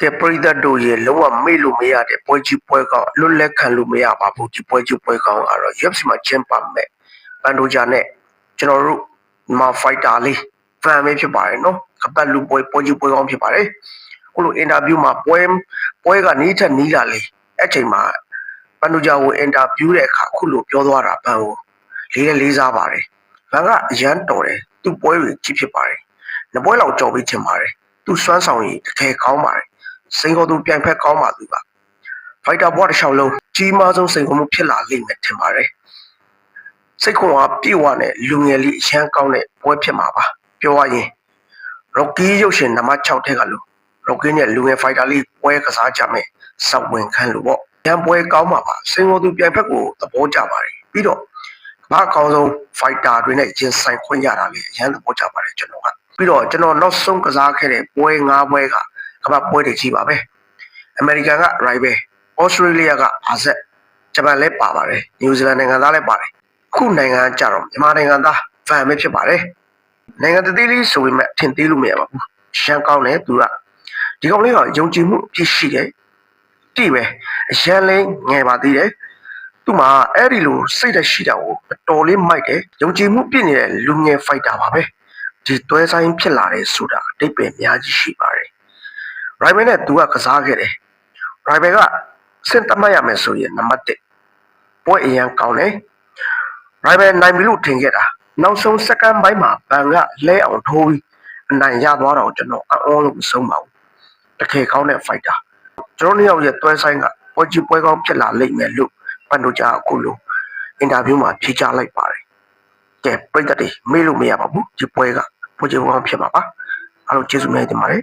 ကဲပရိသတ်တို့ရေလုံးဝမေ့လို့မရတဲ့ပွဲကြီးပွဲကောင်းလွတ်လပ်ခံလို့မရပါဘူးဒီပွဲကြီးပွဲကောင်းကတော့ UFC မှာကျင်းပမဲ့ပန်ဒိုဂျာနဲ့ကျွန်တော်တို့မာဖိုက်တာလေးဖန်မေးဖြစ်ပါတယ်နော်ကပတ်လူပွဲပွဲကြီးပွဲကောင်းဖြစ်ပါတယ်ခုလိုအင်တာဗျူးမှာပွဲပွဲကနီးထက်နီးလာလေအဲ့ချိန်မှာပန်ဒိုဂျာကိုအင်တာဗျူးတဲ့အခါခုလိုပြောသွားတာဘန်ကိုလေးလေးလေးစားပါတယ်ဘန်ကအရန်တော်တယ်သူ့ပွဲတွေကြီးဖြစ်ပါတယ်နှစ်ပွဲလောက်ကြော်ပြီးချင်ပါတယ်သူစွမ်းဆောင်ရည်တကယ်ကောင်းပါတယ် စိန်ခေါ်သူပြိုင်ဖက်ကောင်းပါသူပါဖိုက်တာဘွားတစ်လျှောက်လုံးကြီးမားဆုံးစိန်ခေါ်မှုဖြစ်လာလိမ့်မယ်ထင်ပါတယ်စိတ်ခွန်အားပြေဝနဲ့လူငယ်လေးအရန်ကောင်းတဲ့ပွဲဖြစ်မှာပါပြောရရင်ရော်ကီရုပ်ရှင်နံပါတ်6ထက်ကလို့ရော်ကီနဲ့လူငယ်ဖိုက်တာလေးပွဲကစားကြမယ်စောက်ဝင်ခန်းလို့ပေါ့ရန်ပွဲကောင်းပါပါစိန်ခေါ်သူပြိုင်ဖက်ကိုသဘောကျပါတယ်ပြီးတော့ဘာအကောင်းဆုံးဖိုက်တာတွေနဲ့ရင်ဆိုင်ခွင့်ရတာလေအရန်သဘောကျပါတယ်ကျွန်တော်ကပြီးတော့ကျွန်တော်နောက်ဆုံးကစားခဲ့တဲ့ပွဲ၅ပွဲက ကမ္ဘာပွဲတွေကြီးပါပဲအမေရိကန်က rival ဩစတြေးလျကအာဇက်ဂျပန်လည်းပါပါတယ်နယူးဇီလန်နိုင်ငံသားလည်းပါတယ်အခုနိုင်ငံကကြတော့မြန်မာနိုင်ငံသားဖန်ပဲဖြစ်ပါတယ်နိုင်ငံတသေးလေးဆိုပေမဲ့ထင်သေးလို့မရပါဘူးရှမ်းကောင်းတယ်သူကဒီကောင်လေးကယုံကြည်မှုအပြည့်ရှိတယ်တိပဲအရန်လေးငယ်ပါသေးတယ်သူ့မှာအဲ့ဒီလိုစိတ်သက်ရှိတာကိုအတော်လေးမိုက်တယ်ယုံကြည်မှုပြည့်နေတဲ့လူငယ်ဖိုက်တာပါပဲဒီတွဲဆိုင်ဖြစ်လာတယ်ဆိုတာအတိတ်ပဲအများကြီးရှိပါတယ် ရိုင်ဘယ်နဲ့သူကကစားခဲ့တယ်ရိုင်ဘယ်ကစင်တမတ်ရမယ်ဆိုရင်နံပါတ်1ပွဲအရန်ကောင်းတယ်ရိုင်ဘယ်နိုင်ပြီလို့ထင်ခဲ့တာနောက်ဆုံးစက္ကန့်ပိုင်းမှာဘန်ကလဲအောင်ထိုးပြီးအနိုင်ရသွားတော့ကျွန်တော်အော်လို့မဆုံးပါဘူးတကယ်ကောင်းတဲ့ဖိုက်တာကျွန်တော်နှစ်ယောက်ရဲ့တွဲဆိုင်ကပွဲကြီးပွဲကောင်းဖြစ်လာလိမ့်မယ်လို့ပန်တို့ကြအခုလို့အင်တာဗျူးမှာဖြေချလိုက်ပါတယ်ကဲပြိတ္တတွေမေးလို့မရပါဘူးဒီပွဲကပွဲကြီးပွဲကောင်းဖြစ်ပါပါအားလုံးကျေးဇူးများတင်ပါတယ်